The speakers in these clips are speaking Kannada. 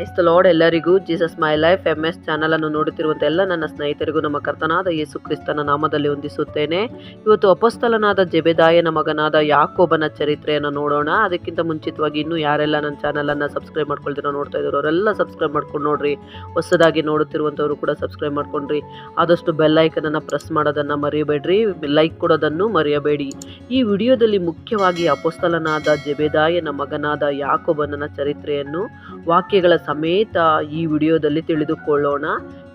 ಐಸ್ತ ಲಾರ್ಡ್ ಎಲ್ಲರಿಗೂ Jesus my life M S channel ಅನ್ನು ನೋಡುತ್ತಿರುವಂತ ಎಲ್ಲ ನನ್ನ ಸ್ನೇಹಿತರಿಗೂ, ನಮ್ಮ ಕರ್ತನಾದ ಯೇಸು ಕ್ರಿಸ್ತನ ನಾಮದಲ್ಲಿ ಹೊಂದಿಸುತ್ತೇನೆ ಇವತ್ತು ಅಪಸ್ತಲನಾದ ಜೆಬೆದಾಯನ ಮಗನಾದ ಯಾಕೋಬನ ಚರಿತ್ರೆಯನ್ನು ನೋಡೋಣ. ಅದಕ್ಕಿಂತ ಮುಂಚಿತವಾಗಿ ಇನ್ನೂ ಯಾರೆಲ್ಲ ನನ್ನ ಚಾನಲ್ ಅನ್ನ ಸಬ್ಸ್ಕ್ರೈಬ್ ಮಾಡ್ಕೊಳ್ತೀರೋ ನೋಡ್ತಾ ಇದ್ರು ಅವರೆಲ್ಲ ಸಬ್ಸ್ಕ್ರೈಬ್ ಮಾಡ್ಕೊಂಡು ನೋಡ್ರಿ. ಹೊಸದಾಗಿ ನೋಡುತ್ತಿರುವಂತವರು ಕೂಡ ಸಬ್ಸ್ಕ್ರೈಬ್ ಮಾಡ್ಕೊಂಡ್ರಿ. ಆದಷ್ಟು ಬೆಲ್ ಐಕನ್ ಅನ್ನ ಪ್ರೆಸ್ ಮಾಡೋದನ್ನ ಮರೆಯಬೇಡ್ರಿ ಲೈಕ್ ಕೊಡೋದನ್ನು ಮರೆಯಬೇಡಿ. ಈ ವಿಡಿಯೋದಲ್ಲಿ ಮುಖ್ಯವಾಗಿ ಅಪಸ್ತಲನಾದ ಜೆಬೆದಾಯನ ಮಗನಾದ ಯಾಕೋಬನ ಚರಿತ್ರೆಯನ್ನು, ವಾಕ್ಯಗಳ ಸಮೇತ ಈ ವಿಡಿಯೋದಲ್ಲಿ ತಿಳಿದುಕೊಳ್ಳೋಣ.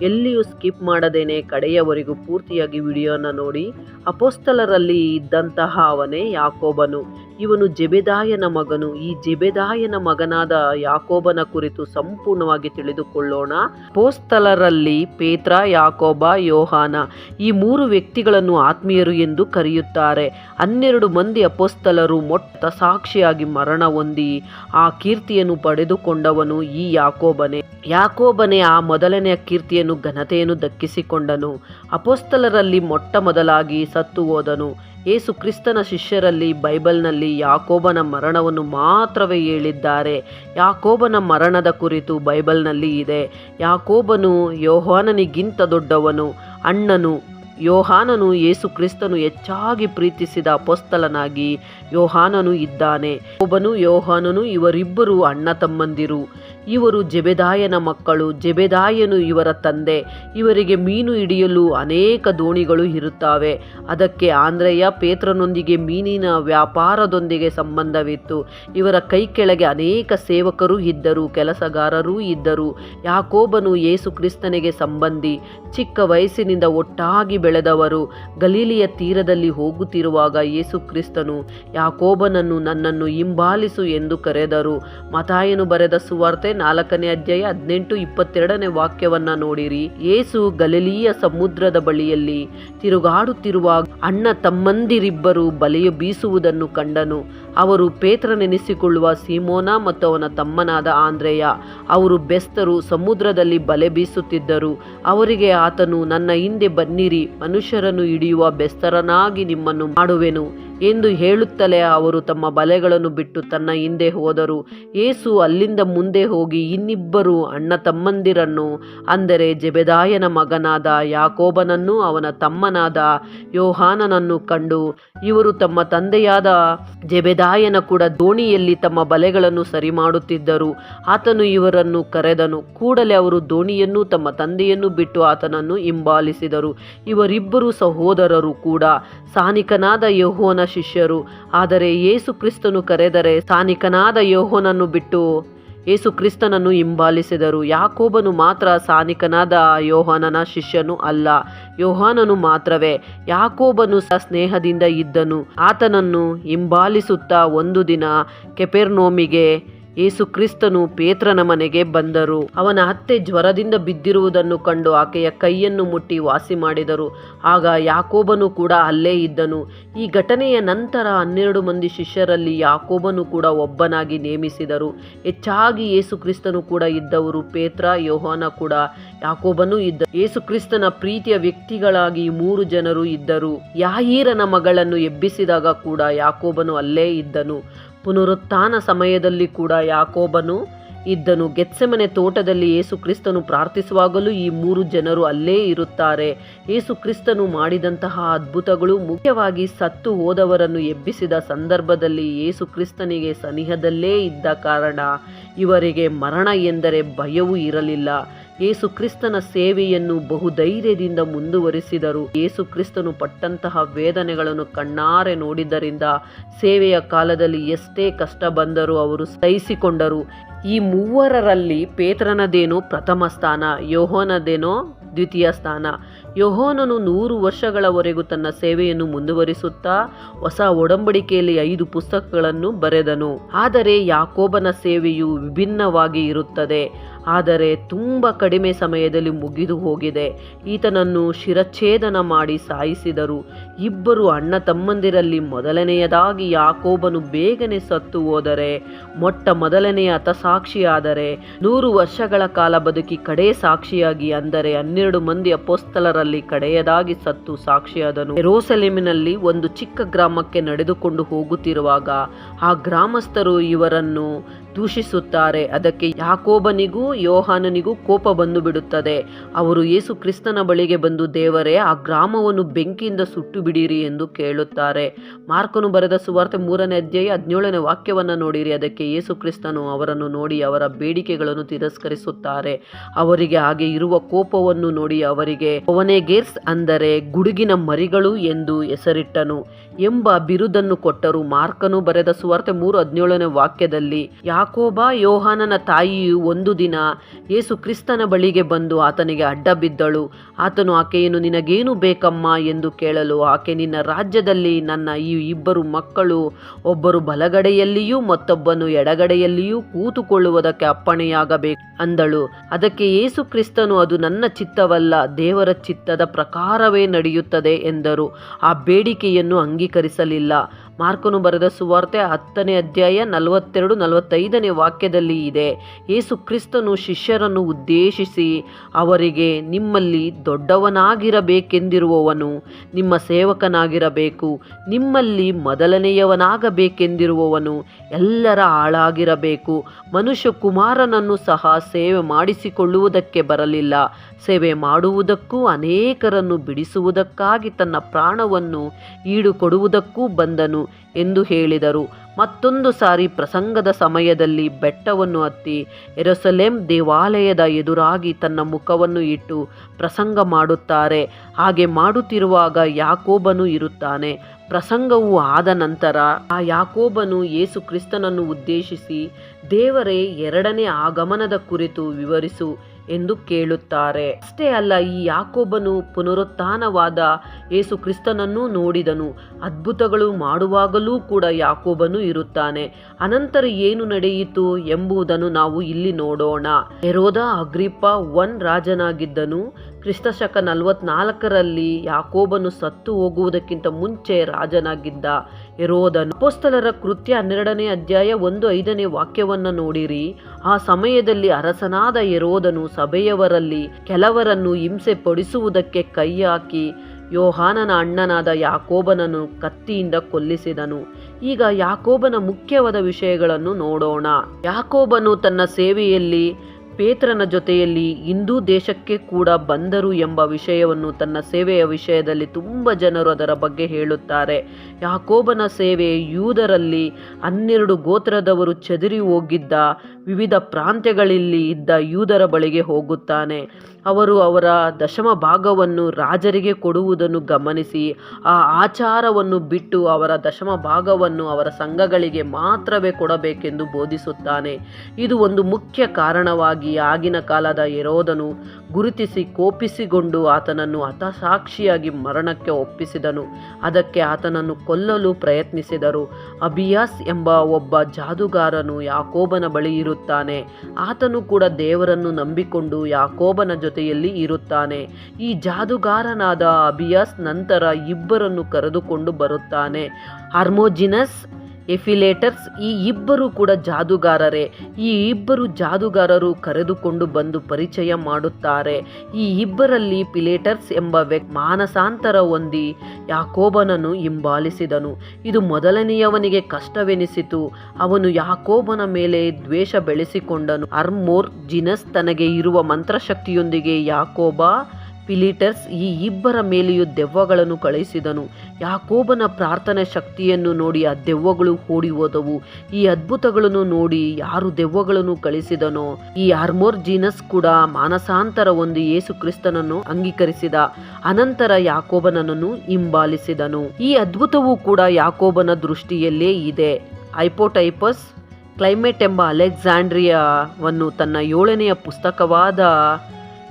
ಎಲ್ಲಿಯೂ ಸ್ಕಿಪ್ ಮಾಡದೇನೆ, ಕಡೆಯವರೆಗೂ ಪೂರ್ತಿಯಾಗಿ ವಿಡಿಯೋನ ನೋಡಿ. ಅಪೋಸ್ತಲರಲ್ಲಿ ಇದ್ದಂತಹ ಅವನೇ ಯಾಕೋಬನು. ಇವನು ಜೆಬೆದಾಯನ ಮಗನು. ಈ ಜೆಬೆದಾಯನ ಮಗನಾದ ಯಾಕೋಬನ ಕುರಿತು ಸಂಪೂರ್ಣವಾಗಿ ತಿಳಿದುಕೊಳ್ಳೋಣ. ಪೋಸ್ತಲರಲ್ಲಿ ಪೇತ್ರ, ಯಾಕೋಬ, ಯೋಹಾನ ಈ ಮೂರು ವ್ಯಕ್ತಿಗಳನ್ನು ಆತ್ಮೀಯರು ಎಂದು ಕರೆಯುತ್ತಾರೆ. ಹನ್ನೆರಡು ಮಂದಿ ಅಪೋಸ್ತಲರು ಮೊಟ್ಟ ಸಾಕ್ಷಿಯಾಗಿ ಮರಣ ಹೊಂದಿ ಆ ಕೀರ್ತಿಯನ್ನು ಪಡೆದುಕೊಂಡವನು ಈ ಯಾಕೋಬನೇ. ಯಾಕೋಬನೇ ಆ ಮೊದಲನೆಯ ಕೀರ್ತಿಯನ್ನು ಘನತೆಯನ್ನು ದಕ್ಕಿಸಿಕೊಂಡನು. ಅಪೋಸ್ತಲರಲ್ಲಿ ಮೊಟ್ಟ ಮೊದಲಾಗಿ ಸತ್ತು ಹೋದನು. ಯೇಸು ಕ್ರಿಸ್ತನ ಶಿಷ್ಯರಲ್ಲಿ, ಬೈಬಲ್ನಲ್ಲಿ ಯಾಕೋಬನ ಮರಣವನ್ನು ಮಾತ್ರವೇ ಹೇಳಿದ್ದಾರೆ. ಯಾಕೋಬನ ಮರಣದ ಕುರಿತು ಬೈಬಲ್ನಲ್ಲಿ ಇದೆ. ಯಾಕೋಬನು ಯೋಹಾನನಿಗಿಂತ ದೊಡ್ಡವನು, ಅಣ್ಣನು ಯೋಹಾನನು ಯೇಸು ಕ್ರಿಸ್ತನು ಹೆಚ್ಚಾಗಿ ಪ್ರೀತಿಸಿದ ಅಪೊಸ್ತಲನಾಗಿ ಯೋಹಾನನು ಇದ್ದಾನೆ. ಒಬ್ಬನು ಯೋಹಾನನು ಇವರಿಬ್ಬರು ಅಣ್ಣ ತಮ್ಮಂದಿರು. ಇವರು ಜೆಬೆದಾಯನ ಮಕ್ಕಳು, ಜೆಬೆದಾಯನು ಇವರ ತಂದೆ. ಇವರಿಗೆ ಮೀನು ಹಿಡಿಯಲು ಅನೇಕ ದೋಣಿಗಳು ಇರುತ್ತವೆ. ಅದಕ್ಕೆ ಆಂಧ್ರಯ್ಯ ಪೇತ್ರನೊಂದಿಗೆ ಮೀನಿನ ವ್ಯಾಪಾರದೊಂದಿಗೆ ಸಂಬಂಧವಿತ್ತು. ಇವರ ಕೈ ಕೆಳಗೆ ಅನೇಕ ಸೇವಕರು ಇದ್ದರು, ಕೆಲಸಗಾರರೂ ಇದ್ದರು. ಯಾಕೋಬನು ಯೇಸು ಕ್ರಿಸ್ತನಿಗೆ ಸಂಬಂಧಿ, ಚಿಕ್ಕ ವಯಸ್ಸಿನಿಂದ ಒಟ್ಟಾಗಿ ಬೆಳೆದವರು, ಗಲೀಲಿಯ ತೀರದಲ್ಲಿ ಹೋಗುತ್ತಿರುವಾಗ ಯೇಸು ಕ್ರಿಸ್ತನು, ಯಾಕೋಬನನ್ನು ನನ್ನನ್ನು ಹಿಂಬಾಲಿಸು ಎಂದು ಕರೆದರು. ಮತಾಯನು ಬರೆದ ಸುವಾರ್ತೆ ನಾಲ್ಕನೇ ಅಧ್ಯಾಯ ಹದಿನೆಂಟು ಇಪ್ಪತ್ತೆರಡನೇ ವಾಕ್ಯವನ್ನ ನೋಡಿರಿ. ಯೇಸು ಗಲೀಯ ಸಮುದ್ರದ ಬಳಿಯಲ್ಲಿ ತಿರುಗಾಡುತ್ತಿರುವ ಅಣ್ಣ ತಮ್ಮಂದಿರಿಬ್ಬರು ಬಲೆಯು ಬೀಸುವುದನ್ನು ಕಂಡನು. ಅವರು ಪೇತ್ರನೆನಿಸಿಕೊಳ್ಳುವ ಸೀಮೋನ ಮತ್ತು ಅವನ ತಮ್ಮನಾದ ಆಂದ್ರೇಯ, ಅವರು ಬೆಸ್ತರು ಸಮುದ್ರದಲ್ಲಿ ಬಲೆ ಬೀಸುತ್ತಿದ್ದರು. ಅವರಿಗೆ ಆತನು, ನನ್ನ ಹಿಂದೆ ಬನ್ನಿರಿ, ಮನುಷ್ಯರನ್ನು ಹಿಡಿಯುವ ಬೆಸ್ತರನಾಗಿ ನಿಮ್ಮನ್ನು ಮಾಡುವೆನು. ಎಂದು ಹೇಳುತ್ತಲೇ ಅವರು ತಮ್ಮ ಬಲೆಗಳನ್ನು ಬಿಟ್ಟು ತನ್ನ ಹಿಂದೆ ಹೋದರು. ಏಸು ಅಲ್ಲಿಂದ ಮುಂದೆ ಹೋಗಿ ಇನ್ನಿಬ್ಬರು ಅಣ್ಣ ತಮ್ಮಂದಿರನ್ನು, ಅಂದರೆ ಜೆಬೆದಾಯನ ಮಗನಾದ ಯಾಕೋಬನನ್ನು, ಅವನ ತಮ್ಮನಾದ ಯೋಹಾನನನ್ನು ಕಂಡು, ಇವರು ತಮ್ಮ ತಂದೆಯಾದ ಜೆಬೆದಾಯನ ಕೂಡ ದೋಣಿಯಲ್ಲಿ ತಮ್ಮ ಬಲೆಗಳನ್ನು ಸರಿ ಮಾಡುತ್ತಿದ್ದರು ಆತನು ಇವರನ್ನು ಕರೆದನು. ಕೂಡಲೇ ಅವರು ದೋಣಿಯನ್ನು ತಮ್ಮ ತಂದೆಯನ್ನು ಬಿಟ್ಟು ಆತನನ್ನು ಹಿಂಬಾಲಿಸಿದರು. ಇವರಿಬ್ಬರು ಸಹೋದರರು ಕೂಡ, ಸಾನಿಕನಾದ ಯಹೋನ ಶಿಷ್ಯರು. ಆದರೆ ಯೇಸು ಕ್ರಿಸ್ತನು ಕರೆದರೆ ಸಾನಿಕನಾದ ಯೋಹೋನನ್ನು ಬಿಟ್ಟು. ಯೇಸು ಕ್ರಿಸ್ತನನ್ನು ಹಿಂಬಾಲಿಸಿದರು. ಯಾಕೋಬನು ಮಾತ್ರ ಸಾನಿಕನಾದ ಯೋಹಾನನ ಶಿಷ್ಯನು ಅಲ್ಲ, ಯೋಹಾನನು ಮಾತ್ರವೇ. ಯಾಕೋಬನು ಸ ಸ್ನೇಹದಿಂದ ಇದ್ದನು. ಆತನನ್ನು ಹಿಂಬಾಲಿಸುತ್ತಾ ಒಂದು ದಿನ ಕೆಪೆರ್ನೋಮಿಗೆ ಯೇಸು ಕ್ರಿಸ್ತನು ಪೇತ್ರನ ಮನೆಗೆ ಬಂದರು. ಅವನ ಅತ್ತೆ ಜ್ವರದಿಂದ ಬಿದ್ದಿರುವುದನ್ನು ಕಂಡು ಆಕೆಯ ಕೈಯನ್ನು ಮುಟ್ಟಿ ವಾಸಿ ಮಾಡಿದರು. ಆಗ ಯಾಕೋಬನು ಕೂಡ ಅಲ್ಲೇ ಇದ್ದನು. ಈ ಘಟನೆಯ ನಂತರ ಹನ್ನೆರಡು ಮಂದಿ ಶಿಷ್ಯರಲ್ಲಿ ಯಾಕೋಬನು ಕೂಡ ಒಬ್ಬನಾಗಿ ನೇಮಿಸಿದರು. ಹೆಚ್ಚಾಗಿ ಯೇಸು ಕ್ರಿಸ್ತನು ಕೂಡ ಇದ್ದವರು ಪೇತ್ರ, ಯೋಹಾನ ಕೂಡ ಯಾಕೋಬನು ಇದ್ದ ಯೇಸು ಕ್ರಿಸ್ತನ ಪ್ರೀತಿಯ ವ್ಯಕ್ತಿಗಳಾಗಿ ಮೂರು ಜನರು ಇದ್ದರು. ಯಾಹೀರನ ಮಗಳನ್ನು ಎಬ್ಬಿಸಿದಾಗ ಕೂಡ ಯಾಕೋಬನು ಅಲ್ಲೇ ಇದ್ದನು. ಪುನರುತ್ಥಾನ ಸಮಯದಲ್ಲಿ ಕೂಡ ಯಾಕೋಬನು ಇದ್ದನು. ಗೆತ್ಸೆಮನೆ ತೋಟದಲ್ಲಿ ಯೇಸು ಕ್ರಿಸ್ತನು ಪ್ರಾರ್ಥಿಸುವಾಗಲೂ ಈ ಮೂರು ಜನರು ಅಲ್ಲೇ ಇರುತ್ತಾರೆ. ಯೇಸು ಕ್ರಿಸ್ತನು ಮಾಡಿದಂತಹ ಅದ್ಭುತಗಳು ಮುಖ್ಯವಾಗಿ ಸತ್ತು ಹೋದವರನ್ನು ಎಬ್ಬಿಸಿದ ಸಂದರ್ಭದಲ್ಲಿ ಯೇಸು ಕ್ರಿಸ್ತನಿಗೆ ಸನಿಹದಲ್ಲೇ ಇದ್ದ ಕಾರಣ ಇವರಿಗೆ ಮರಣ ಎಂದರೆ ಭಯವೂ ಇರಲಿಲ್ಲ. ಯೇಸು ಕ್ರಿಸ್ತನ ಸೇವೆಯನ್ನು ಬಹುಧೈರ್ಯದಿಂದ ಮುಂದುವರಿಸಿದರು. ಯೇಸು ಕ್ರಿಸ್ತನು ಪಟ್ಟಂತಹ ವೇದನೆಗಳನ್ನು ಕಣ್ಣಾರೆ ನೋಡಿದ್ದರಿಂದ ಸೇವೆಯ ಕಾಲದಲ್ಲಿ ಎಷ್ಟೇ ಕಷ್ಟ ಬಂದರೂ ಅವರು ಸಹಿಸಿಕೊಂಡರು. ಈ ಮೂವರರಲ್ಲಿ ಪೇತ್ರನದೇನೋ ಪ್ರಥಮ ಸ್ಥಾನ, ಯೋಹೋನದೇನೋ ದ್ವಿತೀಯ ಸ್ಥಾನ. ಯೋಹೋನನು ನೂರು ವರ್ಷಗಳವರೆಗೂ ತನ್ನ ಸೇವೆಯನ್ನು ಮುಂದುವರಿಸುತ್ತಾ ಹೊಸ ಒಡಂಬಡಿಕೆಯಲ್ಲಿ ಐದು ಪುಸ್ತಕಗಳನ್ನು ಬರೆದನು. ಆದರೆ ಯಾಕೋಬನ ಸೇವೆಯು ವಿಭಿನ್ನವಾಗಿ ಇರುತ್ತದೆ. ಆದರೆ ತುಂಬ ಕಡಿಮೆ ಸಮಯದಲ್ಲಿ ಮುಗಿದು ಹೋಗಿದೆ. ಈತನನ್ನು ಶಿರಚ್ಛೇದನ ಮಾಡಿ ಸಾಯಿಸಿದರು. ಇಬ್ಬರು ಅಣ್ಣ ತಮ್ಮಂದಿರಲ್ಲಿ ಮೊದಲನೆಯದಾಗಿ ಯಾಕೋಬನು ಬೇಗನೆ ಸತ್ತು ಹೋದರೆ, ಮೊಟ್ಟ ಮೊದಲನೆಯ ಹತಸಾಕ್ಷಿಯಾದರೆ, ನೂರು ವರ್ಷಗಳ ಕಾಲ ಬದುಕಿ ಕಡೇ ಸಾಕ್ಷಿಯಾಗಿ ಅಂದರೆ ಹನ್ನೆರಡು ಮಂದಿ ಅಪೋಸ್ತಲರಲ್ಲಿ ಕಡೆಯದಾಗಿ ಸತ್ತು ಸಾಕ್ಷಿಯಾದನು. ಎರೋಸೆಲೆಮಿನಲ್ಲಿ ಒಂದು ಚಿಕ್ಕ ಗ್ರಾಮಕ್ಕೆ ನಡೆದುಕೊಂಡು ಹೋಗುತ್ತಿರುವಾಗ ಆ ಗ್ರಾಮಸ್ಥರು ಇವರನ್ನು ದೂಷಿಸುತ್ತಾರೆ. ಅದಕ್ಕೆ ಯಾಕೋಬನಿಗೂ ಯೋಹಾನನಿಗೂ ಕೋಪ ಬಂದು ಬಿಡುತ್ತದೆ ಅವರು ಯೇಸು ಕ್ರಿಸ್ತನ ಬಳಿಗೆ ಬಂದು, ದೇವರೇ, ಆ ಗ್ರಾಮವನ್ನು ಬೆಂಕಿಯಿಂದ ಸುಟ್ಟು ಬಿಡಿರಿ ಎಂದು ಕೇಳುತ್ತಾರೆ. ಮಾರ್ಕನು ಬರೆದ ಸುವಾರ್ತೆ ಮೂರನೇ ಅಧ್ಯಾಯ ಹದಿನೇಳನೇ ವಾಕ್ಯವನ್ನು ನೋಡಿರಿ. ಅದಕ್ಕೆ ಯೇಸು ಕ್ರಿಸ್ತನು ಅವರನ್ನು ನೋಡಿ, ಅವರ ಬೇಡಿಕೆಗಳನ್ನು ತಿರಸ್ಕರಿಸುತ್ತಾರೆ. ಅವರಿಗೆ ಹಾಗೆ ಇರುವ ಕೋಪವನ್ನು ನೋಡಿ, ಅವರಿಗೆ ಅವನೆಗೇರ್ಸ್ ಅಂದರೆ ಗುಡುಗಿನ ಮರಿಗಳು ಎಂದು ಹೆಸರಿಟ್ಟನು. ಎಂಬ ಬಿರುದನ್ನು ಕೊಟ್ಟರು ಮಾರ್ಕನು ಬರೆದ ಸುವಾರ್ತೆ ಮೂರು ಹದಿನೇಳನೇ ವಾಕ್ಯದಲ್ಲಿ. ಯಾಕೋಬ ಯೋಹಾನನ ತಾಯಿಯು ಒಂದು ದಿನ ಯೇಸು ಕ್ರಿಸ್ತನ ಬಳಿಗೆ ಬಂದು ಆತನಿಗೆ ಅಡ್ಡ ಬಿದ್ದಳು. ಆತನು ಆಕೆಯನ್ನು, ನಿನಗೇನು ಬೇಕಮ್ಮ? ಎಂದು ಕೇಳಲು, ಆಕೆ ನಿನ್ನ ರಾಜ್ಯದಲ್ಲಿ ನನ್ನ ಈ ಇಬ್ಬರು ಮಕ್ಕಳು ಒಬ್ಬರು ಬಲಗಡೆಯಲ್ಲಿಯೂ ಮತ್ತೊಬ್ಬನು ಎಡಗಡೆಯಲ್ಲಿಯೂ ಕೂತುಕೊಳ್ಳುವುದಕ್ಕೆ ಅಪ್ಪಣೆಯಾಗಬೇಕು. ಅಂದಳು. ಅದಕ್ಕೆ ಯೇಸು ಕ್ರಿಸ್ತನು, ಅದು ನನ್ನ ಚಿತ್ತವಲ್ಲ, ದೇವರ ಚಿತ್ತದ ಪ್ರಕಾರವೇ ನಡೆಯುತ್ತದೆ ಎಂದರು. ಆ ಬೇಡಿಕೆಯನ್ನು ಅಂಗೀಕರಿಸಲಿಲ್ಲ. ಮಾರ್ಕನು ಬರೆದ ಸುವಾರ್ತೆ ಹತ್ತನೇ ಅಧ್ಯಾಯ ನಲವತ್ತೆರಡು ನಲವತ್ತೈದನೇ ವಾಕ್ಯದಲ್ಲಿ ಇದೆ. ಯೇಸು ಕ್ರಿಸ್ತನು ಶಿಷ್ಯರನ್ನು ಉದ್ದೇಶಿಸಿ, ಅವರಿಗೆ ನಿಮ್ಮಲ್ಲಿ ದೊಡ್ಡವನಾಗಿರಬೇಕೆಂದಿರುವವನು ನಿಮ್ಮ ಸೇವಕನಾಗಿರಬೇಕು. ನಿಮ್ಮಲ್ಲಿ ಮೊದಲನೆಯವನಾಗಬೇಕೆಂದಿರುವವನು ಎಲ್ಲರ ಆಳಾಗಿರಬೇಕು. ಮನುಷ್ಯ ಕುಮಾರನನ್ನು ಸಹ ಸೇವೆ ಮಾಡಿಸಿಕೊಳ್ಳುವುದಕ್ಕೆ ಬರಲಿಲ್ಲ. ಸೇವೆ ಮಾಡುವುದಕ್ಕೂ ಅನೇಕರನ್ನು ಬಿಡಿಸುವುದಕ್ಕಾಗಿ ತನ್ನ ಪ್ರಾಣವನ್ನು ಈಡುಕೊಡುವುದಕ್ಕೂ ಬಂದನು ಎಂದು ಹೇಳಿದರು. ಮತ್ತೊಂದು ಸಾರಿ ಪ್ರಸಂಗದ ಸಮಯದಲ್ಲಿ ಬೆಟ್ಟವನ್ನು ಹತ್ತಿ ಎರಸಲೇಂ ದೇವಾಲಯದ ಎದುರಾಗಿ ತನ್ನ ಮುಖವನ್ನು ಇಟ್ಟು ಪ್ರಸಂಗ ಮಾಡುತ್ತಾರೆ. ಹಾಗೆ ಮಾಡುತ್ತಿರುವಾಗ ಯಾಕೋಬನು ಇರುತ್ತಾನೆ. ಪ್ರಸಂಗವು ಆದ ನಂತರ ಆ ಯಾಕೋಬನು ಯೇಸು ಕ್ರಿಸ್ತನನ್ನು ಉದ್ದೇಶಿಸಿ ದೇವರೇ ಎರಡನೇ ಆಗಮನದ ಕುರಿತು ವಿವರಿಸು ಎಂದು ಕೇಳುತ್ತಾರೆ. ಅಷ್ಟೇ ಅಲ್ಲ, ಈ ಯಾಕೋಬನು ಪುನರುತ್ಥಾನವಾದ ಯೇಸು ಕ್ರಿಸ್ತನನ್ನೂ ನೋಡಿದನು. ಅದ್ಭುತಗಳು ಮಾಡುವಾಗಲೂ ಕೂಡ ಯಾಕೋಬನು ಇರುತ್ತಾನೆ. ಅನಂತರ ಏನು ನಡೆಯಿತು ಎಂಬುದನ್ನು ನಾವು ಇಲ್ಲಿ ನೋಡೋಣ. ಹೆರೋದ ಅಗ್ರಿಪ್ಪ ಒನ್ ರಾಜನಾಗಿದ್ದನು. ಕ್ರಿಸ್ತಶಕ ನಲವತ್ನಾಲ್ಕರಲ್ಲಿ ಯಾಕೋಬನು ಸತ್ತು ಹೋಗುವುದಕ್ಕಿಂತ ಮುಂಚೆ ರಾಜನಾಗಿದ್ದ ಇರೋದನು ಅಪೋಸ್ತಲರ ಕೃತ್ಯ ಹನ್ನೆರಡನೇ ಅಧ್ಯಾಯ ಒಂದು ಐದನೇ ವಾಕ್ಯವನ್ನು ನೋಡಿರಿ. ಆ ಸಮಯದಲ್ಲಿ ಅರಸನಾದ ಇರೋದನು ಸಭೆಯವರಲ್ಲಿ ಕೆಲವರನ್ನು ಹಿಂಸೆ ಪಡಿಸುವುದಕ್ಕೆ ಕೈ ಹಾಕಿ ಯೋಹಾನನ ಅಣ್ಣನಾದ ಯಾಕೋಬನನ್ನು ಕತ್ತಿಯಿಂದ ಕೊಲ್ಲಿಸಿದನು. ಈಗ ಯಾಕೋಬನ ಮುಖ್ಯವಾದ ವಿಷಯಗಳನ್ನು ನೋಡೋಣ. ಯಾಕೋಬನು ತನ್ನ ಸೇವೆಯಲ್ಲಿ ಪೇತ್ರನ ಜೊತೆಯಲ್ಲಿ ಹಿಂದೂ ದೇಶಕ್ಕೆ ಕೂಡ ಬಂದರು ಎಂಬ ವಿಷಯವನ್ನು ತನ್ನ ಸೇವೆಯ ವಿಷಯದಲ್ಲಿ ತುಂಬ ಜನರು ಅದರ ಬಗ್ಗೆ ಹೇಳುತ್ತಾರೆ. ಯಾಕೋಬನ ಸೇವೆ ಯೂದರಲ್ಲಿ ಹನ್ನೆರಡು ಗೋತ್ರದವರು ಚದುರಿ ಹೋಗಿದ್ದ, ವಿವಿಧ ಪ್ರಾಂತ್ಯಗಳಲ್ಲಿ ಇದ್ದ ಯೂದರ ಬಳಿಗೆ ಹೋಗುತ್ತಾನೆ. ಅವರು ಅವರ ದಶಮ ಭಾಗವನ್ನು ರಾಜರಿಗೆ ಕೊಡುವುದನ್ನು ಗಮನಿಸಿ, ಆ ಆಚಾರವನ್ನು ಬಿಟ್ಟು ಅವರ ದಶಮ ಭಾಗವನ್ನು ಅವರ ಸಂಘಗಳಿಗೆ ಮಾತ್ರವೇ ಕೊಡಬೇಕೆಂದು ಬೋಧಿಸುತ್ತಾನೆ. ಇದು ಒಂದು ಮುಖ್ಯ ಕಾರಣವಾಗಿ ಆಗಿನ ಕಾಲದ ಯರೋದನು ಗುರುತಿಸಿ ಕೋಪಿಸಿಕೊಂಡು ಆತನನ್ನು ಹತಸಾಕ್ಷಿಯಾಗಿ ಮರಣಕ್ಕೆ ಒಪ್ಪಿಸಿದನು. ಅದಕ್ಕೆ ಆತನನ್ನು ಕೊಲ್ಲಲು ಪ್ರಯತ್ನಿಸಿದರು. ಅಬಿಯಾಸ್ ಎಂಬ ಒಬ್ಬ ಜಾದುಗಾರನು ಯಾಕೋಬನ ಬಳಿ ಇರುತ್ತಾನೆ. ಆತನು ಕೂಡ ದೇವರನ್ನು ನಂಬಿಕೊಂಡು ಯಾಕೋಬನ ಜೊತೆಯಲ್ಲಿ ಇರುತ್ತಾನೆ. ಈ ಜಾದುಗಾರನಾದ ಅಬಿಯಾಸ್ ನಂತರ ಇಬ್ಬರನ್ನು ಕರೆದುಕೊಂಡು ಬರುತ್ತಾನೆ. ಹಾರ್ಮೋಜಿನಸ್ ಎಫಿಲೇಟರ್ಸ್ ಈ ಇಬ್ಬರು ಕೂಡ ಜಾದುಗಾರರೇ. ಈ ಇಬ್ಬರು ಜಾದುಗಾರರು ಕರೆದುಕೊಂಡು ಬಂದು ಪರಿಚಯ ಮಾಡುತ್ತಾರೆ. ಈ ಇಬ್ಬರಲ್ಲಿ ಪಿಲೇಟರ್ಸ್ ಎಂಬ ವ್ಯಕ್ತಿ ಮಾನಸಾಂತರ ಹೊಂದಿ ಯಾಕೋಬನನ್ನು ಹಿಂಬಾಲಿಸಿದನು. ಇದು ಮೊದಲನೆಯವನಿಗೆ ಕಷ್ಟವೆನಿಸಿತು. ಅವನು ಯಾಕೋಬನ ಮೇಲೆ ದ್ವೇಷ ಬೆಳೆಸಿಕೊಂಡನು. ಅರ್ಮೋರ್ ಜಿನಸ್ ತನಗೆ ಇರುವ ಮಂತ್ರಶಕ್ತಿಯೊಂದಿಗೆ ಯಾಕೋಬ ಪಿಲಿಟರ್ಸ್ ಈ ಇಬ್ಬರ ಮೇಲೆಯೂ ದೆವ್ವಗಳನ್ನು ಕಳುಹಿಸಿದನು. ಯಾಕೋಬನ ಪ್ರಾರ್ಥನೆ ಶಕ್ತಿಯನ್ನು ನೋಡಿ ಆ ದೆವ್ವಗಳು ಓಡಿ ಹೋದವು. ಈ ಅದ್ಭುತಗಳನ್ನು ನೋಡಿ ಯಾರು ದೆವ್ವಗಳನ್ನು ಕಳಿಸಿದನೋ ಈ ಆರ್ಮೋರ್ ಜೀನಸ್ ಕೂಡ ಮಾನಸಾಂತರ ಒಂದು ಯೇಸು ಕ್ರಿಸ್ತನನ್ನು ಅಂಗೀಕರಿಸಿದ. ಅನಂತರ ಯಾಕೋಬನನ್ನು ಹಿಂಬಾಲಿಸಿದನು. ಈ ಅದ್ಭುತವೂ ಕೂಡ ಯಾಕೋಬನ ದೃಷ್ಟಿಯಲ್ಲೇ ಇದೆ. ಐಪೋಟೈಪಸ್, ಕ್ಲೈಮೇಟ್ ಎಂಬ ಅಲೆಕ್ಸಾಂಡ್ರಿಯಾವನ್ನು ತನ್ನ ಏಳನೆಯ ಪುಸ್ತಕವಾದ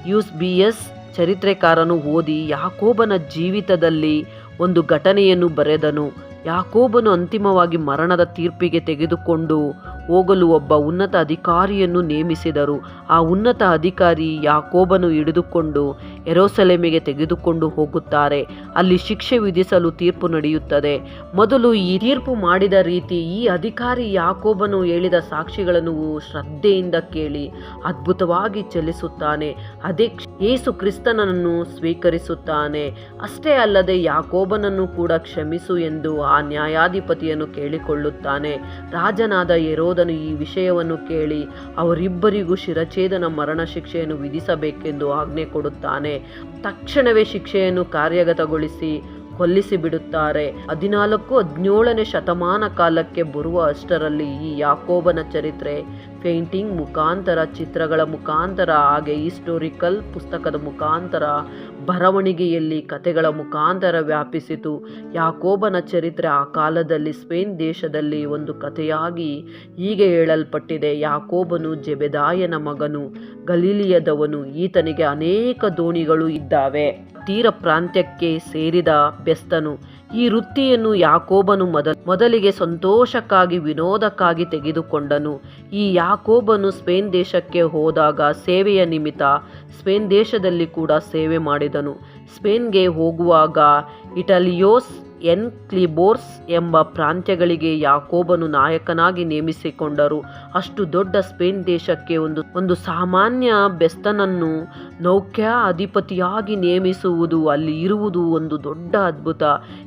ಯುಸ್ ಬಿ ಎಸ್ ಚರಿತ್ರೆಕಾರನು ಓದಿ ಯಾಕೋಬನ ಜೀವಿತದಲ್ಲಿ ಒಂದು ಘಟನೆಯನ್ನು ಬರೆದನು. ಯಾಕೋಬನು ಅಂತಿಮವಾಗಿ ಮರಣದ ತೀರ್ಪಿಗೆ ತೆಗೆದುಕೊಂಡು ಹೋಗಲು ಒಬ್ಬ ಉನ್ನತ ಅಧಿಕಾರಿಯನ್ನು ನೇಮಿಸಿದರು. ಆ ಉನ್ನತ ಅಧಿಕಾರಿ ಯಾಕೋಬನು ಹಿಡಿದುಕೊಂಡು ಎರೋಸಲೆಮೆಗೆ ತೆಗೆದುಕೊಂಡು ಹೋಗುತ್ತಾರೆ. ಅಲ್ಲಿ ಶಿಕ್ಷೆ ವಿಧಿಸಲು ತೀರ್ಪು ನಡೆಯುತ್ತದೆ. ಮೊದಲು ಈ ತೀರ್ಪು ಮಾಡಿದ ರೀತಿ ಈ ಅಧಿಕಾರಿ ಯಾಕೋಬನು ಹೇಳಿದ ಸಾಕ್ಷಿಗಳನ್ನು ಶ್ರದ್ಧೆಯಿಂದ ಕೇಳಿ ಅದ್ಭುತವಾಗಿ ಚಲಿಸುತ್ತಾನೆ. ಅದೇ ಯೇಸು ಕ್ರಿಸ್ತನನ್ನು ಸ್ವೀಕರಿಸುತ್ತಾನೆ. ಅಷ್ಟೇ ಅಲ್ಲದೆ ಯಾಕೋಬನನ್ನು ಕೂಡ ಕ್ಷಮಿಸು ಎಂದು ನ್ಯಾಯಾಧಿಪತಿಯನ್ನು ಕೇಳಿಕೊಳ್ಳುತ್ತಾನೆ. ರಾಜನಾದ ಯೆರೋ ಯರೋದನು ಈ ವಿಷಯವನ್ನು ಕೇಳಿ ಅವರಿಬ್ಬರಿಗೂ ಶಿರಛೇದನ ಮರಣ ಶಿಕ್ಷೆಯನ್ನು ವಿಧಿಸಬೇಕೆಂದು ಆಜ್ಞೆ ಕೊಡುತ್ತಾನೆ. ತಕ್ಷಣವೇ ಶಿಕ್ಷೆಯನ್ನು ಕಾರ್ಯಗತಗೊಳಿಸಿ ಕೊಲ್ಲಿಸಿ ಬಿಡುತ್ತಾರೆ ಹದಿನಾಲ್ಕು ಹದಿನೇಳನೇ ಶತಮಾನ ಕಾಲಕ್ಕೆ ಬರುವ ಅಷ್ಟರಲ್ಲಿ ಈ ಯಾಕೋಬನ ಚರಿತ್ರೆ ಪೇಂಟಿಂಗ್ ಮುಖಾಂತರ, ಚಿತ್ರಗಳ ಮುಖಾಂತರ, ಹಾಗೆ ಹಿಸ್ಟೋರಿಕಲ್ ಪುಸ್ತಕದ ಮುಖಾಂತರ, ಬರವಣಿಗೆಯಲ್ಲಿ ಕಥೆಗಳ ಮುಖಾಂತರ ವ್ಯಾಪಿಸಿತು. ಯಾಕೋಬನ ಚರಿತ್ರೆ ಆ ಕಾಲದಲ್ಲಿ ಸ್ಪೇನ್ ದೇಶದಲ್ಲಿ ಒಂದು ಕಥೆಯಾಗಿ ಹೀಗೆ ಹೇಳಲ್ಪಟ್ಟಿದೆ, ಯಾಕೋಬನು ಜೆಬೆದಾಯನ ಮಗನು, ಗಲೀಲಿಯದವನು, ಈತನಿಗೆ ಅನೇಕ ದೋಣಿಗಳು ಇದ್ದಾವೆ. ತೀರ ಪ್ರಾಂತ್ಯಕ್ಕೆ ಸೇರಿದ ಬೆಸ್ತನು ಈ ವೃತ್ತಿಯನ್ನು ಯಾಕೋಬನು ಮೊದಲ, ಮೊದಲಿಗೆ ಸಂತೋಷಕ್ಕಾಗಿ, ವಿನೋದಕ್ಕಾಗಿ ತೆಗೆದುಕೊಂಡನು. ಈ ಯಾಕೋಬನು ಸ್ಪೇನ್ ದೇಶಕ್ಕೆ ಹೋದಾಗ ಸೇವೆಯ ನಿಮಿತ್ತ ಸ್ಪೇನ್ ದೇಶದಲ್ಲಿ ಕೂಡ ಸೇವೆ ಮಾಡಿದನು. ಸ್ಪೇನ್ಗೆ ಹೋಗುವಾಗ ಇಟಲಿಯೋಸ್ ಎನ್ ಕ್ಲಿಬೋರ್ಸ್ ಎಂಬ ಪ್ರಾಂತ್ಯಗಳಿಗೆ ಯಾಕೋಬನು ನಾಯಕನಾಗಿ ನೇಮಿಸಿಕೊಂಡರು. ಅಷ್ಟು ದೊಡ್ಡ ಸ್ಪೇನ್ ದೇಶಕ್ಕೆ ಒಂದು ಒಂದು ಸಾಮಾನ್ಯ ಬೆಸ್ತನನ್ನು ನೌಕ್ಯಾ ಅಧಿಪತಿಯಾಗಿ ನೇಮಿಸುವುದು, ಅಲ್ಲಿ ಇರುವುದು ಒಂದು ದೊಡ್ಡ ಅದ್ಭುತ.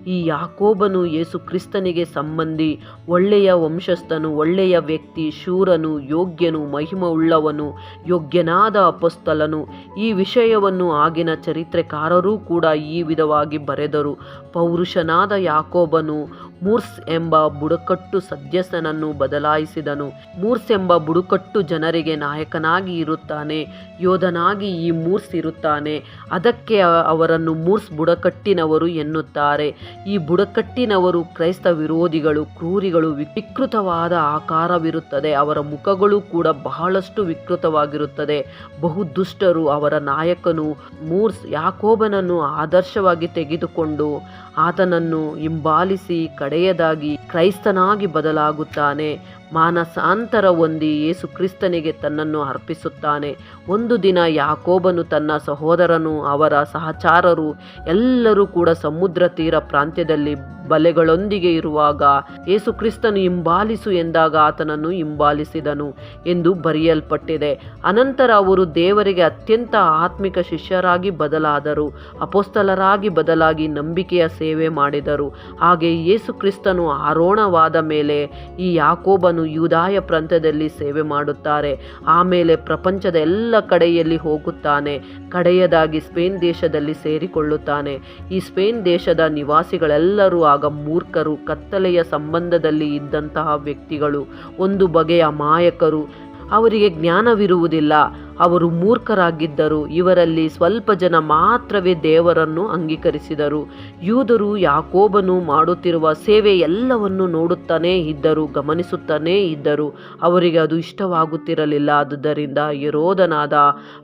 ಈ ಯಾಕೋಬನು ಯೇಸು ಕ್ರಿಸ್ತನಿಗೆ ಸಂಬಂಧಿ ಒಳ್ಳೆಯ ವಂಶಸ್ಥನು, ಒಳ್ಳೆಯ ವ್ಯಕ್ತಿ, ಶೂರನು, ಯೋಗ್ಯನು, ಮಹಿಮವುಳ್ಳವನು, ಯೋಗ್ಯನಾದ ಅಪಸ್ತಲನು. ಈ ವಿಷಯವನ್ನು ಆಗಿನ ಚರಿತ್ರೆಕಾರರೂ ಕೂಡ ಈ ವಿಧವಾಗಿ ಬರೆದರು. ಪೌರುಷನಾದ ಯಾಕೋಬನು ಮೂರ್ಸ್ ಎಂಬ ಬುಡಕಟ್ಟು ಸದಸ್ಯನನ್ನು ಬದಲಾಯಿಸಿದನು. ಮೂರ್ಸ್ ಎಂಬ ಬುಡಕಟ್ಟು ಜನರಿಗೆ ನಾಯಕನಾಗಿ ಇರುತ್ತಾನೆ. ಯೋಧನಾಗಿ ಈ ಮೂರ್ಸ್ ಇರುತ್ತಾನೆ. ಅದಕ್ಕೆ ಅವರನ್ನು ಮೂರ್ಸ್ ಬುಡಕಟ್ಟಿನವರು ಎನ್ನುತ್ತಾರೆ. ಈ ಬುಡಕಟ್ಟಿನವರು ಕ್ರೈಸ್ತ ವಿರೋಧಿಗಳು, ಕ್ರೂರಿಗಳು ವಿಕೃತವಾದ ಆಕಾರವಿರುತ್ತದೆ. ಅವರ ಮುಖಗಳು ಕೂಡ ಬಹಳಷ್ಟು ವಿಕೃತವಾಗಿರುತ್ತದೆ. ಬಹು ದುಷ್ಟರು ಅವರ ನಾಯಕನು ಮೂರ್ಸ್ ಯಾಕೋಬನನ್ನು ಆದರ್ಶವಾಗಿ ತೆಗೆದುಕೊಂಡು ಆತನನ್ನು ಹಿಂಬಾಲಿಸಿ ಕಡೆಯದಾಗಿ ಕ್ರೈಸ್ತನಾಗಿ ಬದಲಾಗುತ್ತಾನೆ. ಮಾನಸಾಂತರ ಹೊಂದಿ ಯೇಸು ಕ್ರಿಸ್ತನಿಗೆ ತನ್ನನ್ನು ಅರ್ಪಿಸುತ್ತಾನೆ. ಒಂದು ದಿನ ಯಾಕೋಬನು ತನ್ನ ಸಹೋದರನು, ಅವರ ಸಹಚಾರರು ಎಲ್ಲರೂ ಕೂಡ ಸಮುದ್ರ ತೀರ ಪ್ರಾಂತ್ಯದಲ್ಲಿ ಬಲೆಗಳೊಂದಿಗೆ ಇರುವಾಗ ಯೇಸು ಕ್ರಿಸ್ತನು ಹಿಂಬಾಲಿಸು ಎಂದಾಗ ಆತನನ್ನು ಹಿಂಬಾಲಿಸಿದನು ಎಂದು ಬರೆಯಲ್ಪಟ್ಟಿದೆ. ಅನಂತರ ಅವರು ದೇವರಿಗೆ ಅತ್ಯಂತ ಆತ್ಮಿಕ ಶಿಷ್ಯರಾಗಿ ಬದಲಾದರು, ಅಪೋಸ್ತಲರಾಗಿ ಬದಲಾಗಿ ನಂಬಿಕೆಯ ಸೇವೆ ಮಾಡಿದರು. ಹಾಗೆ ಯೇಸು ಕ್ರಿಸ್ತನು ಆರೋಣವಾದ ಮೇಲೆ ಈ ಯಾಕೋಬನು ಯೂದಾಯ ಪ್ರಾಂತ್ಯದಲ್ಲಿ ಸೇವೆ ಮಾಡುತ್ತಾರೆ. ಆಮೇಲೆ ಪ್ರಪಂಚದ ಎಲ್ಲ ಕಡೆಯಲ್ಲಿ ಹೋಗುತ್ತಾನೆ. ಕಡೆಯದಾಗಿ ಸ್ಪೇನ್ ದೇಶದಲ್ಲಿ ಸೇರಿಕೊಳ್ಳುತ್ತಾನೆ. ಈ ಸ್ಪೇನ್ ದೇಶದ ನಿವಾಸಿಗಳೆಲ್ಲರೂ ಆಗ ಮೂರ್ಖರು, ಕತ್ತಲೆಯ ಸಂಬಂಧದಲ್ಲಿ ಇದ್ದಂತಹ ವ್ಯಕ್ತಿಗಳು, ಒಂದು ಬಗೆಯ ಮಾಯಕರು. ಅವರಿಗೆ ಜ್ಞಾನವಿರುವುದಿಲ್ಲ. ಅವರು ಮೂರ್ಖರಾಗಿದ್ದರು. ಇವರಲ್ಲಿ ಸ್ವಲ್ಪ ಜನ ಮಾತ್ರವೇ ದೇವರನ್ನು ಅಂಗೀಕರಿಸಿದರು. ಯೂದರು ಯಾಕೋಬನು ಮಾಡುತ್ತಿರುವ ಸೇವೆ ಎಲ್ಲವನ್ನು ನೋಡುತ್ತಾನೇ ಇದ್ದರು, ಗಮನಿಸುತ್ತಾನೇ ಇದ್ದರು. ಅವರಿಗೆ ಅದು ಇಷ್ಟವಾಗುತ್ತಿರಲಿಲ್ಲ. ಆದುದರಿಂದ ಯರೋಧನಾದ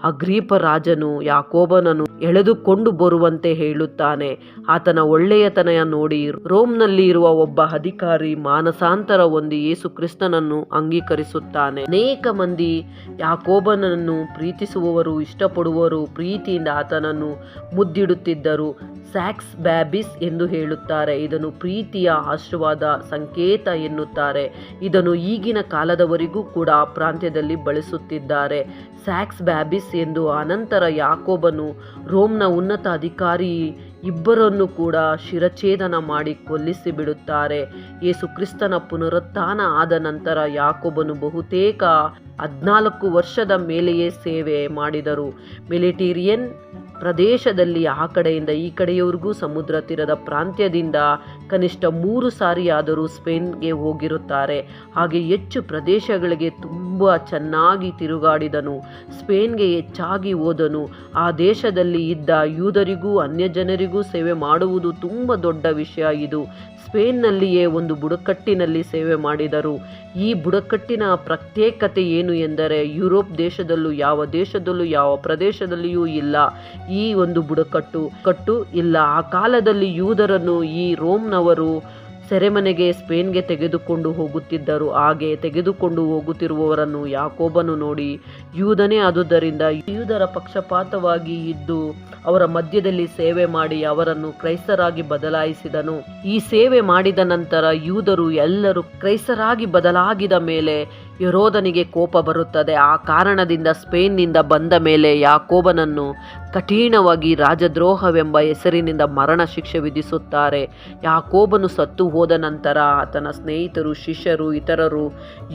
ಅಗ್ರೀಪ ರಾಜನು ಯಾಕೋಬನನ್ನು ಎಳೆದುಕೊಂಡು ಬರುವಂತೆ ಹೇಳುತ್ತಾನೆ. ಆತನ ಒಳ್ಳೆಯತನ ನೋಡಿ ರೋಮ್ನಲ್ಲಿ ಇರುವ ಒಬ್ಬ ಅಧಿಕಾರಿ ಮಾನಸಾಂತರ ಹೊಂದಿ ಯೇಸು ಕ್ರಿಸ್ತನನ್ನು ಅಂಗೀಕರಿಸುತ್ತಾನೆ. ಅನೇಕ ಮಂದಿ ಯಾಕೋಬನನ್ನು ಪ್ರೀತಿಸುವವರು, ಇಷ್ಟಪಡುವವರು, ಪ್ರೀತಿಯಿಂದ ಆತನನ್ನು ಮುದ್ದಿಡುತ್ತಿದ್ದರು. ಸ್ಯಾಕ್ಸ್ ಬ್ಯಾಬಿಸ್ ಎಂದು ಹೇಳುತ್ತಾರೆ. ಇದನ್ನು ಪ್ರೀತಿಯ ಆಶೀರ್ವಾದ ಸಂಕೇತ ಎನ್ನುತ್ತಾರೆ. ಇದನ್ನು ಈಗಿನ ಕಾಲದವರೆಗೂ ಕೂಡ ಆ ಪ್ರಾಂತ್ಯದಲ್ಲಿ ಬಳಸುತ್ತಿದ್ದಾರೆ. ಸ್ಯಾಕ್ಸ್ ಬ್ಯಾಬಿಸ್ ಎಂದು ಅನಂತರ ಯಾಕೋಬನು ರೋಮ್ನ ಉನ್ನತ ಅಧಿಕಾರಿ ಇಬ್ಬರನ್ನು ಕೂಡ ಶಿರಛೇದನ ಮಾಡಿ ಕೊಲ್ಲಿಸಿ ಬಿಡುತ್ತಾರೆ ಯೇಸು ಕ್ರಿಸ್ತನ ಪುನರುತ್ಥಾನ ಆದ ನಂತರ ಯಾಕೊಬ್ಬನು ಬಹುತೇಕ ಹದಿನಾಲ್ಕು ವರ್ಷದ ಮೇಲೆಯೇ ಸೇವೆ ಮಾಡಿದರು. ಮಿಲಿಟೇರಿಯನ್ ಪ್ರದೇಶದಲ್ಲಿ ಆ ಕಡೆಯಿಂದ ಈ ಕಡೆಯವರೆಗೂ ಸಮುದ್ರ ತೀರದ ಪ್ರಾಂತ್ಯದಿಂದ ಕನಿಷ್ಠ ಮೂರು ಸಾರಿಯಾದರೂ ಸ್ಪೇನ್ಗೆ ಹೋಗಿರುತ್ತಾರೆ. ಹಾಗೆ ಹೆಚ್ಚು ಪ್ರದೇಶಗಳಿಗೆ ತುಂಬ ಚೆನ್ನಾಗಿ ತಿರುಗಾಡಿದನು. ಸ್ಪೇನ್ಗೆ ಹೆಚ್ಚಾಗಿ ಹೋದನು. ಆ ದೇಶದಲ್ಲಿ ಇದ್ದ ಯೂದರಿಗೂ, ಅನ್ಯಜನರಿಗೂ ಸೇವೆ ಮಾಡುವುದು ತುಂಬ ದೊಡ್ಡ ವಿಷಯ ಇದು. ಸ್ಪೇನ್ನಲ್ಲಿಯೇ ಒಂದು ಬುಡಕಟ್ಟಿನಲ್ಲಿ ಸೇವೆ ಮಾಡಿದರು. ಈ ಬುಡಕಟ್ಟಿನ ಪ್ರತ್ಯೇಕತೆ ಏನು ಎಂದರೆ, ಯುರೋಪ್ ದೇಶದಲ್ಲೂ ಯಾವ ದೇಶದಲ್ಲೂ ಯಾವ ಪ್ರದೇಶದಲ್ಲಿಯೂ ಇಲ್ಲ. ಈ ಒಂದು ಬುಡಕಟ್ಟು, ಕಟ್ಟು ಇಲ್ಲ. ಆ ಕಾಲದಲ್ಲಿ ಯೂದರನ್ನು ಈ ರೋಮ್ನವರು ಸೆರೆಮನೆಗೆ ಸ್ಪೇನ್ಗೆ ತೆಗೆದುಕೊಂಡು ಹೋಗುತ್ತಿದ್ದರು. ಹಾಗೆ ತೆಗೆದುಕೊಂಡು ಹೋಗುತ್ತಿರುವವರನ್ನು ಯಾಕೋಬನು ನೋಡಿ, ಯೂದನೇ ಆದುದರಿಂದ ಯೂದರ ಪಕ್ಷಪಾತವಾಗಿ ಇದ್ದು ಅವರ ಮಧ್ಯದಲ್ಲಿ ಸೇವೆ ಮಾಡಿ ಅವರನ್ನು ಕ್ರೈಸ್ತರಾಗಿ ಬದಲಾಯಿಸಿದನು. ಈ ಸೇವೆ ಮಾಡಿದ ನಂತರ ಯೂದರು ಎಲ್ಲರೂ ಕ್ರೈಸ್ತರಾಗಿ ಬದಲಾಗಿದ ಮೇಲೆ ಯರೋದನಿಗೆ ಕೋಪ ಬರುತ್ತದೆ. ಆ ಕಾರಣದಿಂದ ಸ್ಪೇನ್ನಿಂದ ಬಂದ ಮೇಲೆ ಯಾಕೋಬನನ್ನು ಕಠಿಣವಾಗಿ ರಾಜದ್ರೋಹವೆಂಬ ಹೆಸರಿನಿಂದ ಮರಣ ಶಿಕ್ಷೆ ವಿಧಿಸುತ್ತಾರೆ. ಯಾಕೋಬನು ಸತ್ತು ಹೋದ ನಂತರ ಆತನ ಸ್ನೇಹಿತರು, ಶಿಷ್ಯರು, ಇತರರು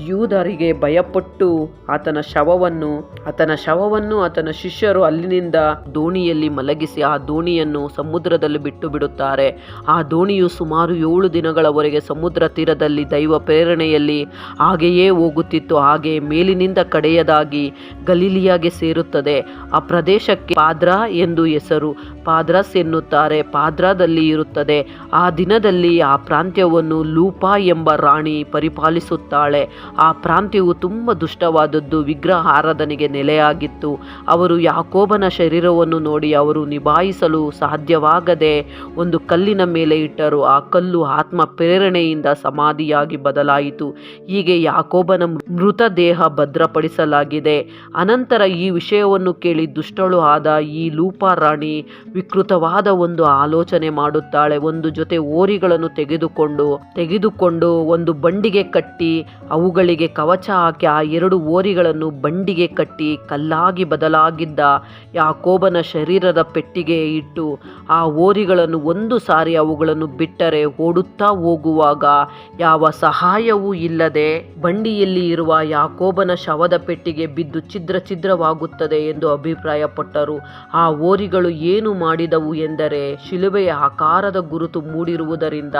ಯೂದರಿಗೆ ಭಯಪಟ್ಟು ಆತನ ಶವವನ್ನು ಆತನ ಶವವನ್ನು ಆತನ ಶಿಷ್ಯರು ಅಲ್ಲಿನಿಂದ ದೋಣಿಯಲ್ಲಿ ಮಲಗಿಸಿ ಆ ದೋಣಿಯನ್ನು ಸಮುದ್ರದಲ್ಲಿ ಬಿಟ್ಟು ಬಿಡುತ್ತಾರೆ ಆ ದೋಣಿಯು ಸುಮಾರು ಏಳು ದಿನಗಳವರೆಗೆ ಸಮುದ್ರ ತೀರದಲ್ಲಿ ದೈವ ಪ್ರೇರಣೆಯಲ್ಲಿ ಹಾಗೆಯೇ ಹೋಗುತ್ತಿತ್ತು. ಹಾಗೆ ಮೇಲಿನಿಂದ ಕಡೆಯದಾಗಿ ಗಲೀಲಿಯಾಗೆ ಸೇರುತ್ತದೆ. ಆ ಪ್ರದೇಶಕ್ಕೆ ಪಾದ್ರಾ ಎಂದು ಹೆಸರು. ಪಾದ್ರಸ್ ಎನ್ನುತ್ತಾರೆ. ಪಾದ್ರಾದಲ್ಲಿ ಇರುತ್ತದೆ. ಆ ದಿನದಲ್ಲಿ ಆ ಪ್ರಾಂತ್ಯವನ್ನು ಲೂಪಾ ಎಂಬ ರಾಣಿ ಪರಿಪಾಲಿಸುತ್ತಾಳೆ. ಆ ಪ್ರಾಂತ್ಯವು ತುಂಬ ದುಷ್ಟವಾದದ್ದು. ವಿಗ್ರಹ ಆರಾಧನೆಗೆ ನೆಲೆಯಾಗಿತ್ತು. ಅವರು ಯಾಕೋಬನ ಶರೀರವನ್ನು ನೋಡಿ ಅವರು ನಿಭಾಯಿಸಲು ಸಾಧ್ಯವಾಗದೆ ಒಂದು ಕಲ್ಲಿನ ಮೇಲೆ ಇಟ್ಟರು. ಆ ಕಲ್ಲು ಆತ್ಮ ಪ್ರೇರಣೆಯಿಂದ ಸಮಾಧಿಯಾಗಿ ಬದಲಾಯಿತು. ಹೀಗೆ ಯಾಕೋಬನ ಮೃತದೇಹ ಭದ್ರಪಡಿಸಲಾಗಿದೆ. ಅನಂತರ ಈ ವಿಷಯವನ್ನು ಕೇಳಿ ದುಷ್ಟಳು ಆದ ಈ ಲೂಪಾ ರಾಣಿ ವಿಕೃತವಾದ ಒಂದು ಆಲೋಚನೆ ಮಾಡುತ್ತಾಳೆ. ಒಂದು ಜೊತೆ ಓರಿಗಳನ್ನು ತೆಗೆದುಕೊಂಡು ತೆಗೆದುಕೊಂಡು ಒಂದು ಬಂಡಿಗೆ ಕಟ್ಟಿ, ಅವುಗಳಿಗೆ ಕವಚ ಹಾಕಿ ಆ ಎರಡು ಓರಿಗಳನ್ನು ಬಂಡಿಗೆ ಕಟ್ಟಿ ಕಲ್ಲಾಗಿ ಬದಲಾಗಿದ್ದ ಯಾಕೋಬನ ಶರೀರದ ಪೆಟ್ಟಿಗೆ ಇಟ್ಟು ಆ ಓರಿಗಳನ್ನು ಒಂದು ಸಾರಿ ಅವುಗಳನ್ನು ಬಿಟ್ಟರೆ ಓಡುತ್ತಾ ಹೋಗುವಾಗ ಯಾವ ಸಹಾಯವೂ ಇಲ್ಲದೆ ಬಂಡಿಯಲ್ಲಿ ಇರುವ ಯಾಕೋಬನ ಶವದ ಪೆಟ್ಟಿಗೆ ಬಿದ್ದು ಛಿದ್ರ ಛಿದ್ರವಾಗುತ್ತದೆ ಎಂದು ಅಭಿಪ್ರಾಯಪಟ್ಟರು. ಆ ಓರಿಗಳು ಏನು ಮಾಡಿದವು ಎಂದರೆ ಶಿಲುಬೆಯ ಆಕಾರದ ಗುರುತು ಮೂಡಿರುವುದರಿಂದ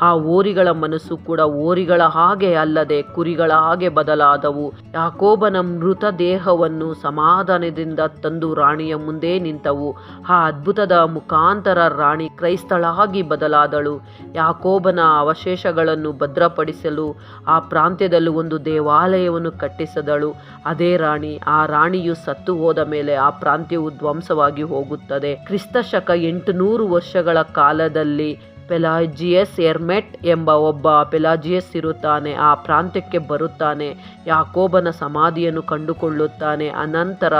ಆ ಓರಿಗಳ ಮನಸ್ಸು ಕೂಡ ಓರಿಗಳ ಹಾಗೆ ಅಲ್ಲದೆ ಕುರಿಗಳ ಹಾಗೆ ಬದಲಾದವು. ಯಾಕೋಬನ ಮೃತ ದೇಹವನ್ನು ಸಮಾಧಾನದಿಂದ ತಂದು ರಾಣಿಯ ಮುಂದೆ ನಿಂತವು. ಆ ಅದ್ಭುತದ ಮುಖಾಂತರ ರಾಣಿ ಕ್ರೈಸ್ತಳಾಗಿ ಬದಲಾದಳು. ಯಾಕೋಬನ ಅವಶೇಷಗಳನ್ನು ಭದ್ರಪಡಿಸಲು ಆ ಪ್ರಾಂತ್ಯದಲ್ಲಿ ಒಂದು ದೇವಾಲಯವನ್ನು ಕಟ್ಟಿಸಿದಳು. ಅದೇ ರಾಣಿ, ಆ ರಾಣಿಯು ಸತ್ತು ಹೋದ ಮೇಲೆ ಆ ಪ್ರಾಂತ್ಯವು ಧ್ವಂಸವಾಗಿ ಹೋಗುತ್ತದೆ. ಕ್ರಿಸ್ತ ಶಕ ಎಂಟುನೂರು ವರ್ಷಗಳ ಕಾಲದಲ್ಲಿ ಪೆಲಾಜಿಯಸ್ ಎರ್ಮೆಟ್ ಎಂಬ ಒಬ್ಬ ಪೆಲಾಜಿಯಸ್ ಇರುತ್ತಾನೆ. ಆ ಪ್ರಾಂತ್ಯಕ್ಕೆ ಬರುತ್ತಾನೆ. ಯಾಕೋಬನ ಸಮಾಧಿಯನ್ನು ಕಂಡುಕೊಳ್ಳುತ್ತಾನೆ. ಅನಂತರ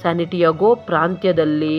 ಸ್ಯಾನಿಟಿಯಾಗೋ ಪ್ರಾಂತ್ಯದಲ್ಲಿ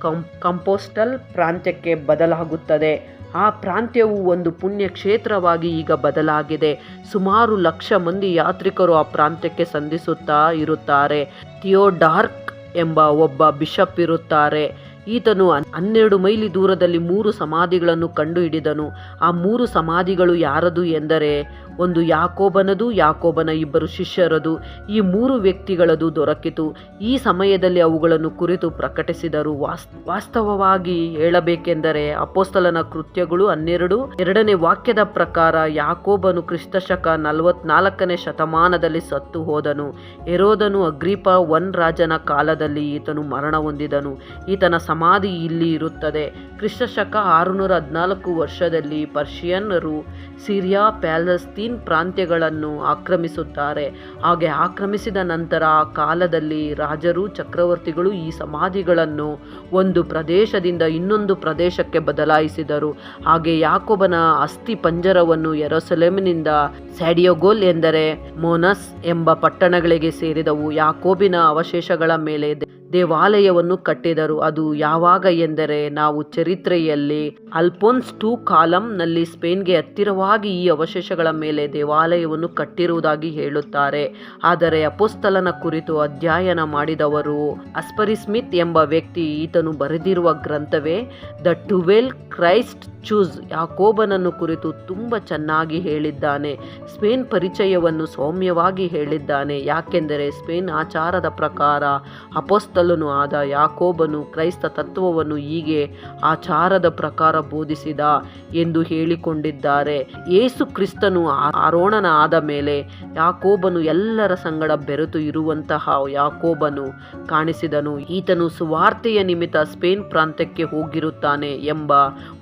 ಕಂ, ಕಂಪೋಸ್ಟಲ್ ಪ್ರಾಂತ್ಯಕ್ಕೆ ಬದಲಾಗುತ್ತದೆ. ಆ ಪ್ರಾಂತ್ಯವು ಒಂದು ಪುಣ್ಯ ಕ್ಷೇತ್ರವಾಗಿ ಈಗ ಬದಲಾಗಿದೆ. ಸುಮಾರು ಲಕ್ಷ ಮಂದಿ ಯಾತ್ರಿಕರು ಆ ಪ್ರಾಂತ್ಯಕ್ಕೆ ಸಂಧಿಸುತ್ತಾ ಇರುತ್ತಾರೆ. ಥಿಯೋಡಾರ್ಕ್ ಎಂಬ ಒಬ್ಬ ಬಿಷಪ್ ಇರುತ್ತಾರೆ. ಈತನು ಹನ್- ಹನ್ನೆರಡು ಮೈಲಿ ದೂರದಲ್ಲಿ ಮೂರು ಸಮಾಧಿಗಳನ್ನು ಕಂಡುಹಿಡಿದನು. ಆ ಮೂರು ಸಮಾಧಿಗಳು ಯಾರದು ಎಂದರೆ ಒಂದು ಯಾಕೋಬನದು, ಯಾಕೋಬನ ಇಬ್ಬರು ಶಿಷ್ಯರದು, ಈ ಮೂರು ವ್ಯಕ್ತಿಗಳದು ದೊರಕಿತು. ಈ ಸಮಯದಲ್ಲಿ ಅವುಗಳನ್ನು ಕುರಿತು ಪ್ರಕಟಿಸಿದರು. ವಾಸ್, ವಾಸ್ತವವಾಗಿ ಹೇಳಬೇಕೆಂದರೆ ಅಪೋಸ್ತಲನ ಕೃತ್ಯಗಳು ಹನ್ನೆರಡು, ಎರಡನೇ ವಾಕ್ಯದ ಪ್ರಕಾರ ಯಾಕೋಬನು ಕ್ರಿಸ್ತಶಕ ನಲವತ್ನಾಲ್ಕನೇ ಶತಮಾನದಲ್ಲಿ ಸತ್ತು ಹೋದನು. ಎರೋದನು ಅಗ್ರೀಪ ಒನ್ ರಾಜನ ಕಾಲದಲ್ಲಿ ಈತನು ಮರಣ ಹೊಂದಿದನು. ಈತನ ಸಮಾಧಿ ಇಲ್ಲಿ ಇರುತ್ತದೆ. ಕ್ರಿಸ್ತಶಕ ಆರುನೂರ ಹದಿನಾಲ್ಕು ವರ್ಷದಲ್ಲಿ ಪರ್ಷಿಯನ್ನರು, ಸಿರಿಯಾ, ಪ್ಯಾಲಸ್ತೀನ್ ಪ್ರಾಂತ್ಯಗಳನ್ನು ಆಕ್ರಮಿಸುತ್ತಾರೆ. ಹಾಗೆ ಆಕ್ರಮಿಸಿದ ನಂತರ ಆ ಕಾಲದಲ್ಲಿ ರಾಜರು, ಚಕ್ರವರ್ತಿಗಳು ಈ ಸಮಾಧಿಗಳನ್ನು ಒಂದು ಪ್ರದೇಶದಿಂದ ಇನ್ನೊಂದು ಪ್ರದೇಶಕ್ಕೆ ಬದಲಾಯಿಸಿದರು. ಹಾಗೆ ಯಾಕೋಬನ ಅಸ್ಥಿ ಪಂಜರವನ್ನು ಯೆರೂಸಲೇಮಿನಿಂದ ಸ್ಯಾಡಿಯೋಗೋಲ್ ಎಂದರೆ ಮೋನಸ್ ಎಂಬ ಪಟ್ಟಣಗಳಿಗೆ ಸೇರಿದವು. ಯಾಕೋಬಿನ ಅವಶೇಷಗಳ ಮೇಲೆ ದೇವಾಲಯವನ್ನು ಕಟ್ಟಿದರು. ಅದು ಯಾವಾಗ ಎಂದರೆ ನಾವು ಚರಿತ್ರೆಯಲ್ಲಿ ಅಲ್ಫೋನ್ಸ್ ಟೂ ಕಾಲಂನಲ್ಲಿ ಸ್ಪೇನ್ಗೆ ಹತ್ತಿರವಾಗಿ ಈ ಅವಶೇಷಗಳ ಮೇಲೆ ದೇವಾಲಯವನ್ನು ಕಟ್ಟಿರುವುದಾಗಿ ಹೇಳುತ್ತಾರೆ. ಆದರೆ ಅಪೋಸ್ತಲನ ಕುರಿತು ಅಧ್ಯಯನ ಮಾಡಿದವರು ಅಸ್ಪರಿ ಸ್ಮಿತ್ ಎಂಬ ವ್ಯಕ್ತಿ ಈತನು ಬರೆದಿರುವ ಗ್ರಂಥವೇ ದ ಟುವೆಲ್ ಕ್ರೈಸ್ಟ್ ಚೂಸ್ ಯಾಕೋಬನನ್ನು ಕುರಿತು ತುಂಬ ಚೆನ್ನಾಗಿ ಹೇಳಿದ್ದಾನೆ. ಸ್ಪೇನ್ ಪರಿಚಯವನ್ನು ಸೌಮ್ಯವಾಗಿ ಹೇಳಿದ್ದಾನೆ. ಯಾಕೆಂದರೆ ಸ್ಪೇನ್ ಆಚಾರದ ಪ್ರಕಾರ ಅಪೋಸ್ತಲನು ಆದ ಯಾಕೋಬನು ಕ್ರೈಸ್ತ ತತ್ವವನ್ನು ಹೀಗೆ ಆಚಾರದ ಪ್ರಕಾರ ಬೋಧಿಸಿದ ಎಂದು ಹೇಳಿಕೊಂಡಿದ್ದಾರೆ. ಯೇಸು ಕ್ರಿಸ್ತನು ಆರೋಣನ ಆದ ಮೇಲೆ ಯಾಕೋಬನು ಎಲ್ಲರ ಸಂಗಡ ಬೆರೆತು ಇರುವಂತಹ ಯಾಕೋಬನು ಕಾಣಿಸಿದನು. ಈತನು ಸುವಾರ್ತೆಯ ನಿಮಿತ್ತ ಸ್ಪೇನ್ ಪ್ರಾಂತ್ಯಕ್ಕೆ ಹೋಗಿರುತ್ತಾನೆ ಎಂಬ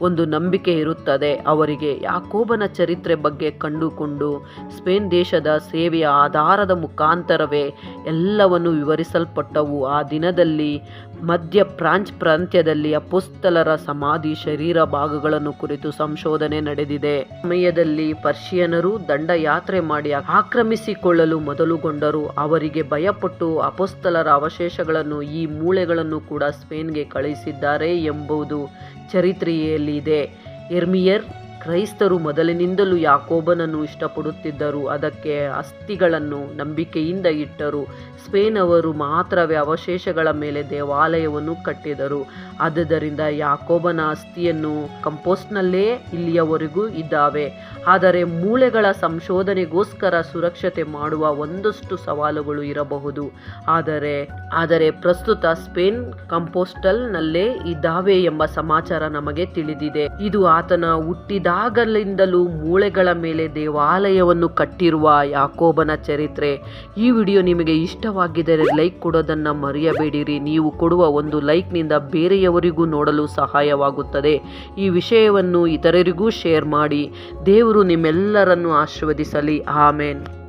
ಒಂದು ನಂಬಿಕೆ ಇರುತ್ತದೆ. ಅವರಿಗೆ ಯಾಕೋಬನ ಚರಿತ್ರೆ ಬಗ್ಗೆ ಕಂಡುಕೊಂಡು ಸ್ಪೇನ್ ದೇಶದ ಸೇವೆಯ ಆಧಾರದ ಮುಖಾಂತರವೇ ಎಲ್ಲವನ್ನು ವಿವರಿಸಲ್ಪಟ್ಟವು. ಆ ದಿನದಲ್ಲಿ, ಮಧ್ಯ ಪ್ರಾಂಚ್ ಪ್ರಾಂತ್ಯದಲ್ಲಿ ಅಪುಸ್ತಲರ ಸಮಾಧಿ ಶರೀರ ಭಾಗಗಳನ್ನು ಕುರಿತು ಸಂಶೋಧನೆ ನಡೆದಿದೆ. ಸಮಯದಲ್ಲಿ ಪರ್ಷಿಯನರು ದಂಡಯಾತ್ರೆ ಮಾಡಿ ಆಕ್ರಮಿಸಿಕೊಳ್ಳಲು ಮೊದಲುಗೊಂಡರು. ಅವರಿಗೆ ಭಯಪಟ್ಟು ಅಪುಸ್ತಲರ ಅವಶೇಷಗಳನ್ನು ಈ ಮೂಳೆಗಳನ್ನು ಕೂಡ ಸ್ಪೇನ್ಗೆ ಕಳುಹಿಸಿದ್ದಾರೆ ಎಂಬುದು ಚರಿತ್ರೆಯಲ್ಲಿದೆ. ಎರ್ಮಿಯರ್ ಕ್ರೈಸ್ತರು ಮೊದಲಿನಿಂದಲೂ ಯಾಕೋಬನನ್ನು ಇಷ್ಟಪಡುತ್ತಿದ್ದರು. ಅದಕ್ಕೆ ಅಸ್ಥಿಗಳನ್ನು ನಂಬಿಕೆಯಿಂದ ಇಟ್ಟರು. ಸ್ಪೇನ್ ಅವರು ಮಾತ್ರವೇ ಅವಶೇಷಗಳ ಮೇಲೆ ದೇವಾಲಯವನ್ನು ಕಟ್ಟಿದರು. ಆದ್ದರಿಂದ ಯಾಕೋಬನ ಅಸ್ಥಿಯನ್ನು ಕಂಪೋಸ್ಟ್ನಲ್ಲೇ ಇಲ್ಲಿಯವರೆಗೂ ಇದ್ದಾವೆ. ಆದರೆ ಮೂಳೆಗಳ ಸಂಶೋಧನೆಗೋಸ್ಕರ ಸುರಕ್ಷತೆ ಮಾಡುವ ಒಂದಷ್ಟು ಸವಾಲುಗಳು ಇರಬಹುದು. ಆದರೆ ಆದರೆ ಪ್ರಸ್ತುತ ಸ್ಪೇನ್ ಕಂಪೋಸ್ಟಲ್ನಲ್ಲೇ ಇದ್ದಾವೆ ಎಂಬ ಸಮಾಚಾರ ನಮಗೆ ತಿಳಿದಿದೆ. ಇದು ಆತನ ಹುಟ್ಟಿದಾಗಲಿಂದಲೂ ಮೂಳೆಗಳ ಮೇಲೆ ದೇವಾಲಯವನ್ನು ಕಟ್ಟಿರುವ ಯಾಕೋಬನ ಚರಿತ್ರೆ. ಈ ವಿಡಿಯೋ ನಿಮಗೆ ಇಷ್ಟವಾಗಿದ್ದರೆ ಲೈಕ್ ಕೊಡೋದನ್ನು ಮರೆಯಬೇಡಿರಿ. ನೀವು ಕೊಡುವ ಒಂದು ಲೈಕ್ನಿಂದ ಬೇರೆಯವರಿಗೂ ನೋಡಲು ಸಹಾಯವಾಗುತ್ತದೆ. ಈ ವಿಷಯವನ್ನು ಇತರರಿಗೂ ಶೇರ್ ಮಾಡಿ. ದೇವರು ನಿಮ್ಮೆಲ್ಲರನ್ನು ಆಶೀರ್ವದಿಸಲಿ. ಆಮೇನ್.